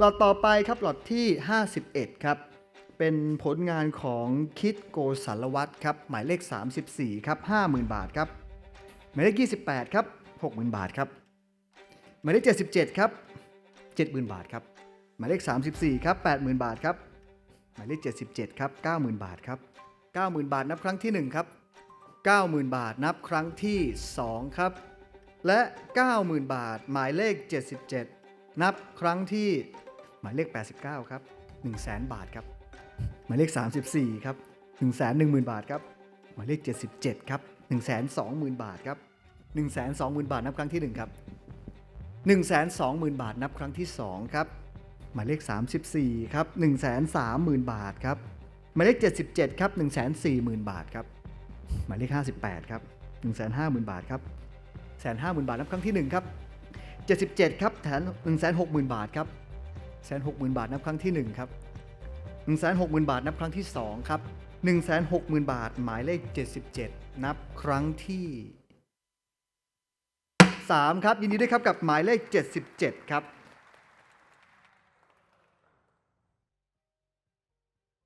หลอดต่อไปครับหลอดที่ 51 ครับ เป็นผลงานของคิดโกสารวัตรครับ หมายเลข 34 ครับ 50,000 บาทครับ หมายเลข 28 ครับ 60,000 บาทครับ หมายเลข 77 ครับ 70,000 บาทครับ หมายเลข 34 ครับ 80,000 บาทครับ หมายเลข 77 ครับ 90,000 บาทครับ 90,000 บาทนับครั้งที่ 1 ครับ 90,000 บาทนับครั้งที่ 2 ครับ และ 90,000 บาท หมายเลข 77 นับครั้งที่ หมายเลข 89 ครับ 100,000บาทครับ หมายเลข 34 ครับ 110,000 บาทครับ หมายเลข 77 ครับ 120,000 บาทครับ 120,000 บาทนับครั้งที่ 1 ครับ 120,000 บาทนับครั้งที่ 2 ครับ หมายเลข 34 ครับ 130,000 บาทครับ หมายเลข 77 ครับ 140,000 บาทครับ หมายเลข 58 ครับ 150,000 บาทครับ150,000 บาทนับครั้งที่ 1 ครับ 77 ครับแถน160,000 บาทครับ แสนหกหมื่นบาทนับครั้งที่ 1 ครับ160,000 บาทนับครั้งที่ 2 ครับ 160,000 บาทหมายเลข 77 นับครั้งที่ 3 ครับ ยินดีด้วยครับกับหมายเลข 77 ครับ